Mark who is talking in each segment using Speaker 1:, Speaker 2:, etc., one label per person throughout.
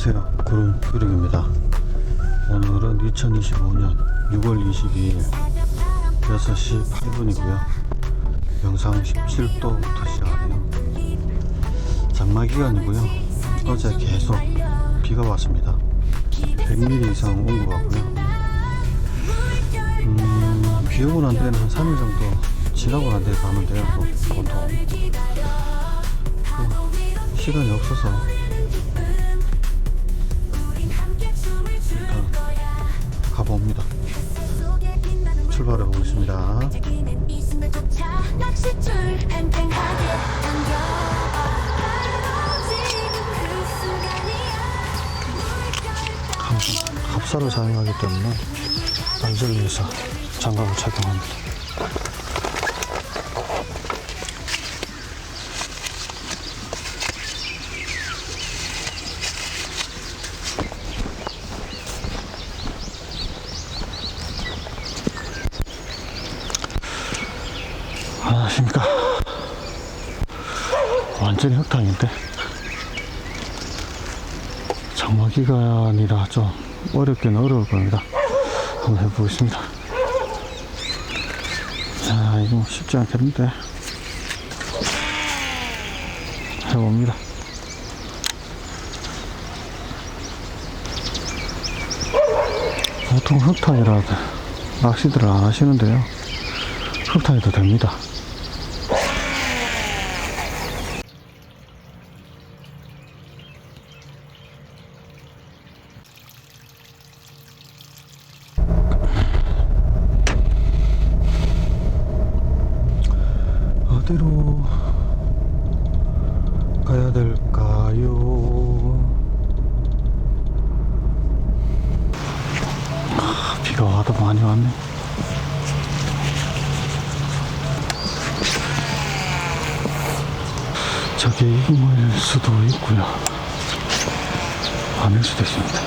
Speaker 1: 안녕하세요. 구름 유령입니다. 오늘은 2025년 6월 22일 6시 8분이고요. 영상 17도부터 시작하네요. 장마 기간이고요. 어제 계속 비가 왔습니다. 100mm 이상 온 것 같고요. 음, 비 오고 난 데는 한 3일 정도 지나고 난 데에 가면 돼요. 보- 보통. 그 시간이 없어서 가봅니다. 출발해 보겠습니다. 항상 합사를 사용하기 때문에 안전을 위해서 장갑을 착용합니다. 안녕하십니까. 완전히 흙탕인데. 장마 기간이라 좀 어렵긴 어려울 겁니다. 한번 해보겠습니다. 자, 이거 쉽지 않겠는데. 해봅니다. 보통 흙탕이라 낚시들을 안 하시는데요. 흙탕이 더 됩니다. 어디로 가야 될까요? 아, 비가 와도 많이 왔네. 저게 이모일 수도 있고요. 아닐 수도 있습니다.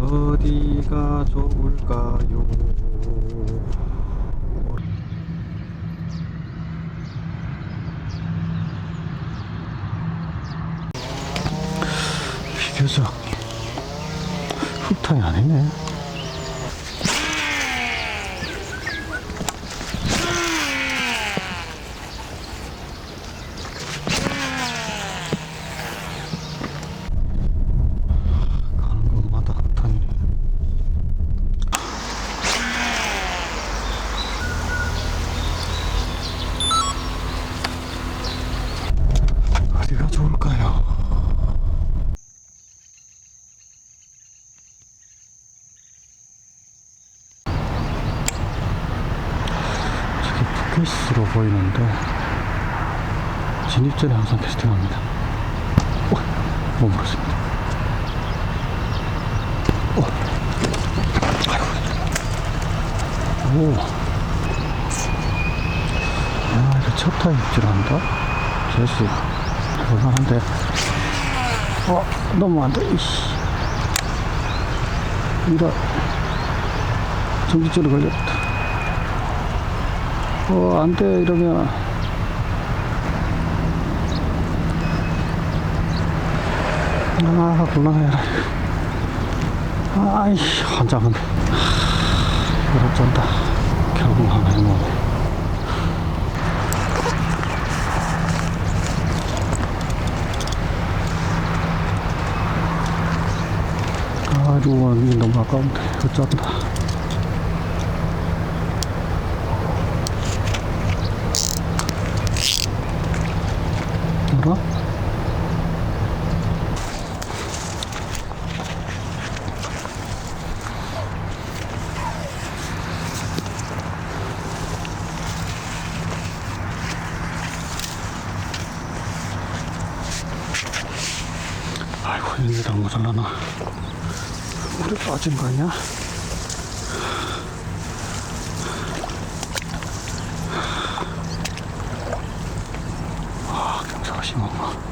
Speaker 1: 어디가 좋을까요? 비교적 흙탕이 아니네. 가는 곳마다 흙탕이네. 어디가 좋을까요? 저기 푸켓으로 보이는데 진입 전에 항상 캐스팅합니다. 어, 못 물었습니다. 어, 아이고. 오. 야, 이거 첫 타입 줄한다? 제수. 볼만한데. 어, 너무 안 돼, 이씨. 이라. 전기줄에 걸렸다. 어, 안 돼, 이러면. 아, 곤란해라. 아이, 환장한데. 이걸 쩐다. 결국 하나 해먹네. 아이고, 이게 너무 아까운데. 어쩐다. 뭐라? 아 이게 잘라나. 물에 빠진 거 아니야? 아, 경사가 심하구나.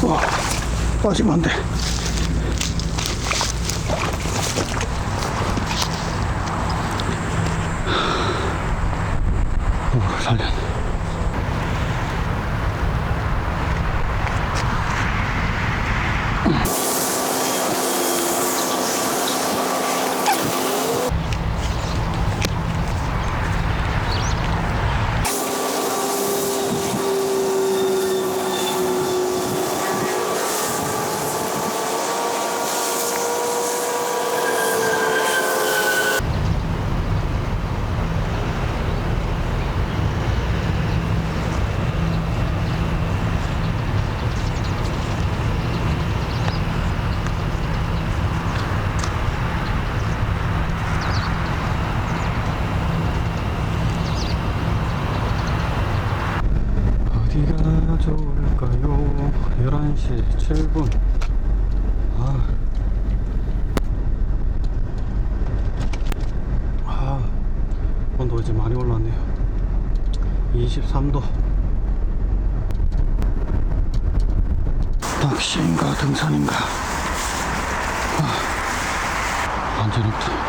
Speaker 1: 와, 빠지면 안 돼. 오, 살렸네. 어디가 좋을까요? 11시 7분. 아. 아. 온도 이제 많이 올랐네요. 23도. 낚시인가 등산인가. 아. 완전 없다.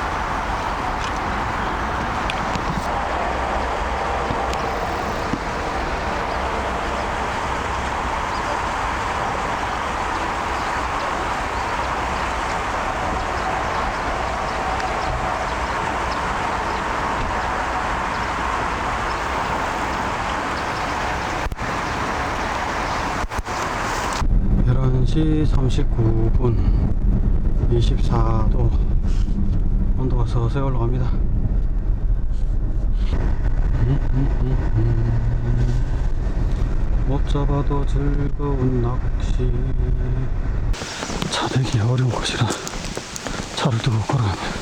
Speaker 1: 열한 시 39분 24도 온도가 서서히 올라갑니다. 음, 음, 음, 음. 못 잡아도 즐거운 낚시. 차대기 어려운 곳이라 차를 두고 걸어갑니다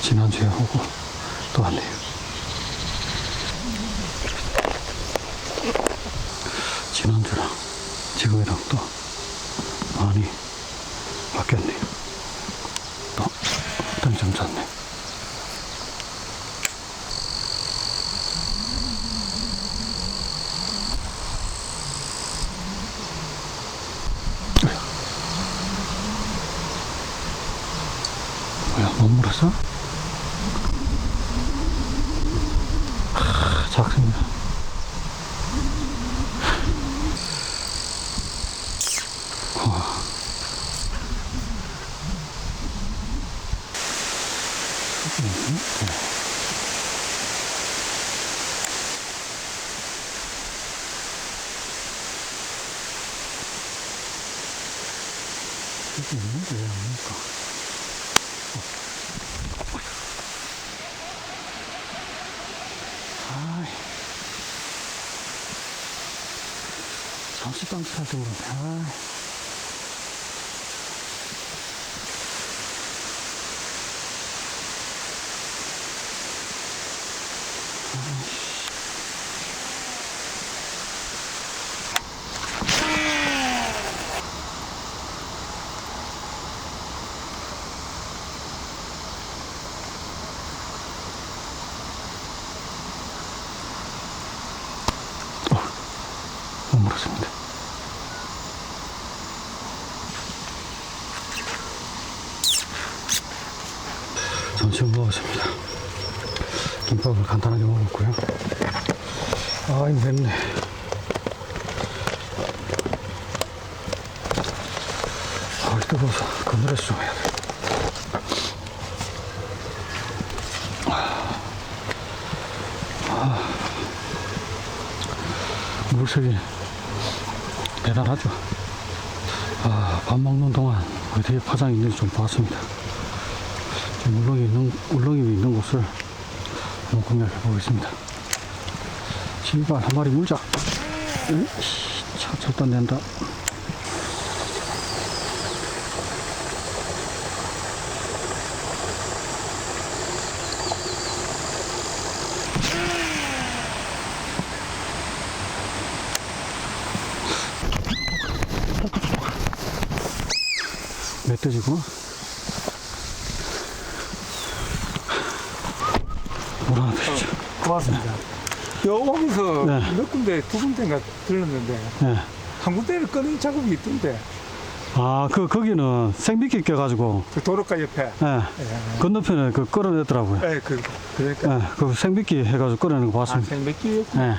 Speaker 1: 지난주에 오고 또 왔네요 지난주랑 지금이랑 또 많이 바뀌었네요. 또 어떤 점 잤네. 뭐야, 못 물었어? 하, 작습니다. 이게 있는데 왜 없니까? 아이. 잠시방 살때 그러네. 아 물었습니다. 점심 먹었습니다. 김밥을 간단하게 먹었고요. 아이, 맵네. 아, 뜨거워서 그늘에서 좀 해야 돼. 물색이 대단하죠. 아, 밥 먹는 동안 어디에 파장이 있는지 좀 봤습니다. 울렁이 있는, 울렁이 있는 곳을 한번 공략해 보겠습니다. 씨발, 한 마리 물자. 차, 절단 낸다. 멧돼지구나. 뭐라 아, 되죠.
Speaker 2: 고맙습니다. 여 오면서
Speaker 1: 네.
Speaker 2: 몇 군데 두 군데인가 들렀는데
Speaker 1: 네.
Speaker 2: 한 군데를 꺼낸 작업이 있던데
Speaker 1: 아, 그, 거기는 생미끼 껴가지고,
Speaker 2: 그 도로가 옆에
Speaker 1: 예,
Speaker 2: 예,
Speaker 1: 건너편에 그 끌어내더라고요.
Speaker 2: 예, 그 그러니까
Speaker 1: 예, 그 생미끼 해가지고 끌어내는 거 봤습니다.
Speaker 2: 아몇 개였고
Speaker 1: 예.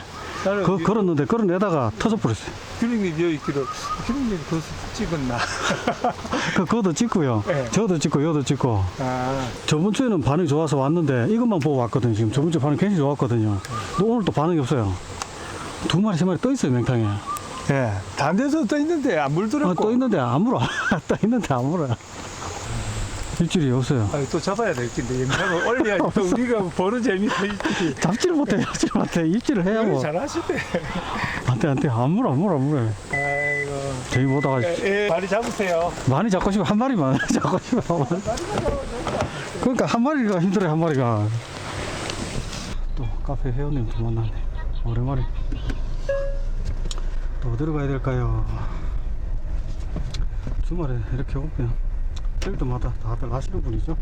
Speaker 2: 나는
Speaker 1: 그, 걸었는데, 끌어내다가 터져버렸어요.
Speaker 2: 규령님 여기 있기를 규령님 그거 찍었나
Speaker 1: 그, 그것도 찍고요.
Speaker 2: 네.
Speaker 1: 저도 찍고, 여도 찍고.
Speaker 2: 아
Speaker 1: 저번 주에는 반응이 좋아서 왔는데, 이것만 보고 왔거든요. 지금 저번 주에 반응이 굉장히 좋았거든요. 근데 오늘 또 반응이 없어요. 두 마리, 세 마리 떠 있어요, 맹탕에.
Speaker 2: 예, 다른 데서 떠 있는데 안 물들었고
Speaker 1: 아, 떠 있는데 안 물어. 떠 있는데 안 물어. 일줄이 없어요.
Speaker 2: 아, 또 잡아야 될 텐데 영상을 올려야지 또 우리가 보는 재미가 있지
Speaker 1: 잡지를 못해, 잡지를 못해. 입질을 해야 뭐.
Speaker 2: 잘하시대
Speaker 1: 안 돼, 안 돼. 안 물어, 안 물어, 안 물어.
Speaker 2: 아이고
Speaker 1: 저희 보다가
Speaker 2: 예, 예, 많이 잡으세요
Speaker 1: 많이 잡고 싶어, 한 마리만 잡고 싶어. 그러니까 한 마리가 힘들어요, 한 마리가. 또 카페 회원님 또 만나네. 오랜만에. 또 어디로 가야 될까요? 주말에 이렇게 오면 필드마다 다들 아시는 분이죠.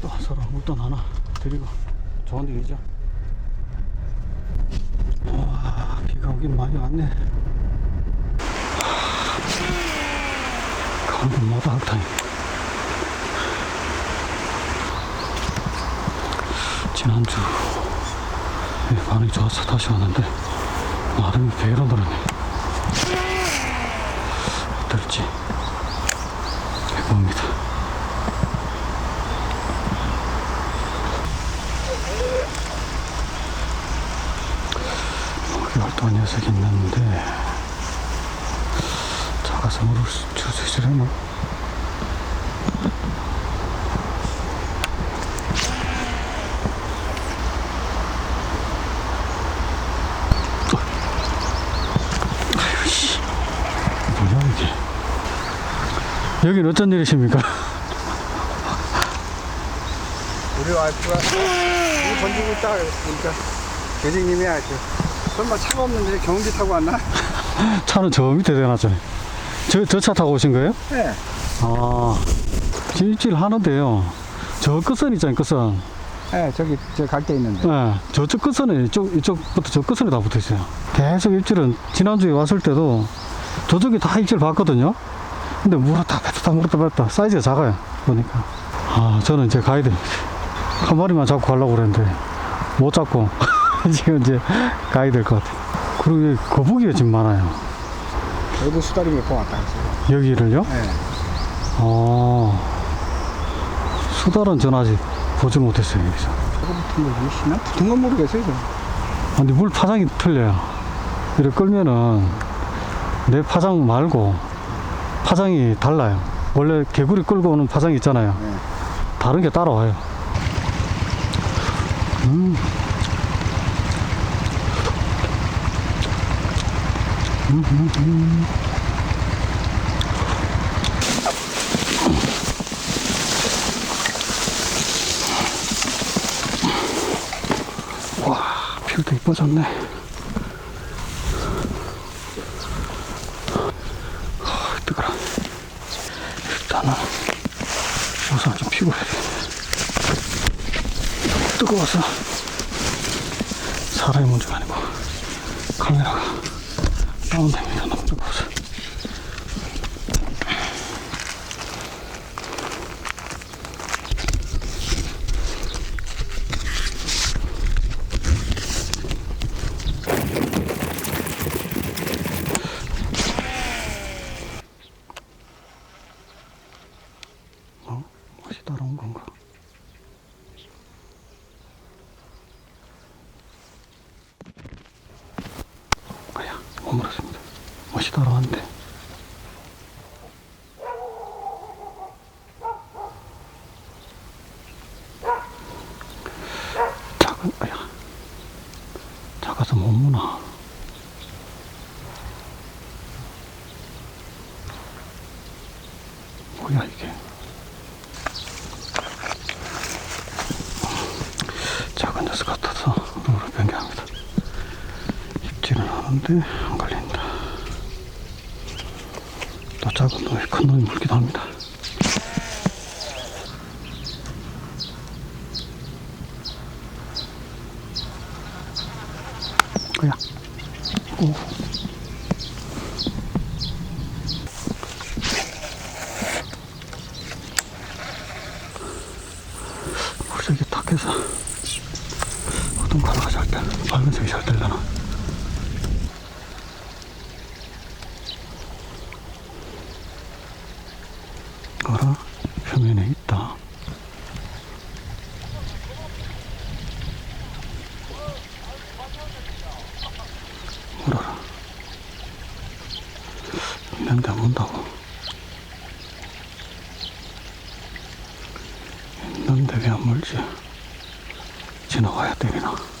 Speaker 1: 또 서로 물돈 하나 드리고 좋은 일이죠. 와, 비가 오긴 많이 왔네. 강원마다 흙탕이 지난주 예, 반응이 좋아서 다시 왔는데 마름이 배로 늘었네 어떨지 여기 활동한 녀석이 있는데 작아서 물을 줄수 있으려나? 아유, 씨. 뭐야, 이게. 여긴 어쩐 일이십니까?
Speaker 3: 우리 와이프가 이거 던지고 있다 그러니까 교장님이 아주 설마 차가 없는데 경운기 타고 왔나?
Speaker 1: 차는 저 밑에 대놨잖아요. 저, 저 차 타고 오신 거예요?
Speaker 3: 네.
Speaker 1: 아, 입질 하는데요. 저 끝선 있잖아요, 끝선.
Speaker 3: 네 저기 저갈데 있는데
Speaker 1: 네, 저쪽 끝선에 이쪽 이쪽부터 저 끝선에 다 붙어 있어요. 계속 입질은 지난주에 왔을 때도 저쪽에 다 입질 봤거든요. 근데 물었다 뺐다 물었다 뺐다 사이즈가 작아요. 보니까 아 저는 이제 가야 됩니다. 한 마리만 잡고 가려고 그랬는데 못 잡고 지금 이제 가야 될 것 같아요. 그리고 여기 거북이가 지금 많아요.
Speaker 3: 여기도 수다리 몇 번 왔다 갔어요
Speaker 1: 여기를요?
Speaker 3: 네.
Speaker 1: 어 수달은 전 아직 보지 못했어요 여기서.
Speaker 3: 저거 붙은 거 무엇이나? 붙은 건 모르겠어요 저.
Speaker 1: 아, 근데 물 파장이 틀려요. 이렇게 끌면은 내 파장 말고 파장이 달라요. 원래 개구리 끌고 오는 파장이 있잖아요.
Speaker 3: 네.
Speaker 1: 다른 게 따라와요. 음. 음, 음, 음. 와, 필도 이뻐졌네. 아, 뜨거라. 일단은 우선 좀 피고 해야 돼. 뜨거워서 사람이 문제가 아니고 카메라가 다운됩니다. 너무 뜨거워서. 어? 맛이 따라온 건가? 아야, 못 물었습니다. 맛이 따라왔는데. 작은, 아야. 작아서 못 무나. 뭐야, 이게. 작은 녀석 같아서 으로 변경합니다. 입질은 하는데 안 걸린다. 또 작은 놈이 큰 놈이 물기도 합니다. 밖에서 보통 가루가 잘 때, 빨간색이 잘 때려나. ちのがやってるな。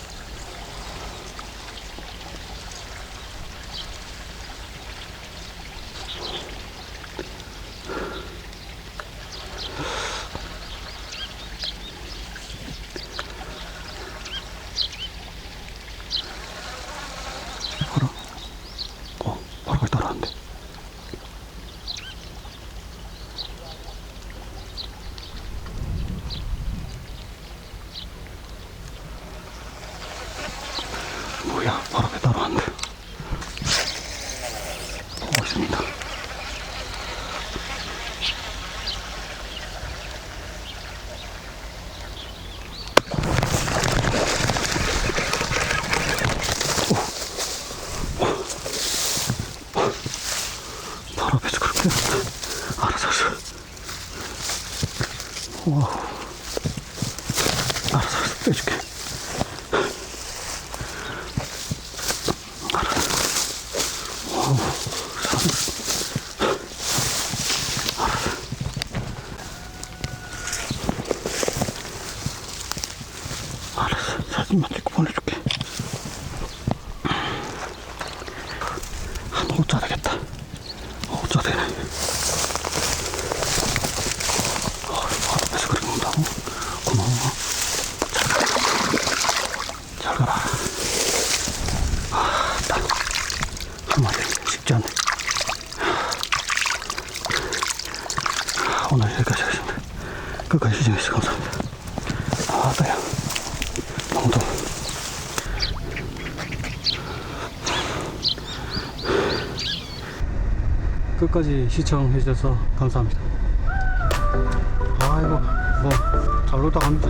Speaker 1: посмотрим. 정도. 끝까지 시청해 주셔서 감사합니다. 아이고 뭐 잘 놀다 갑니다.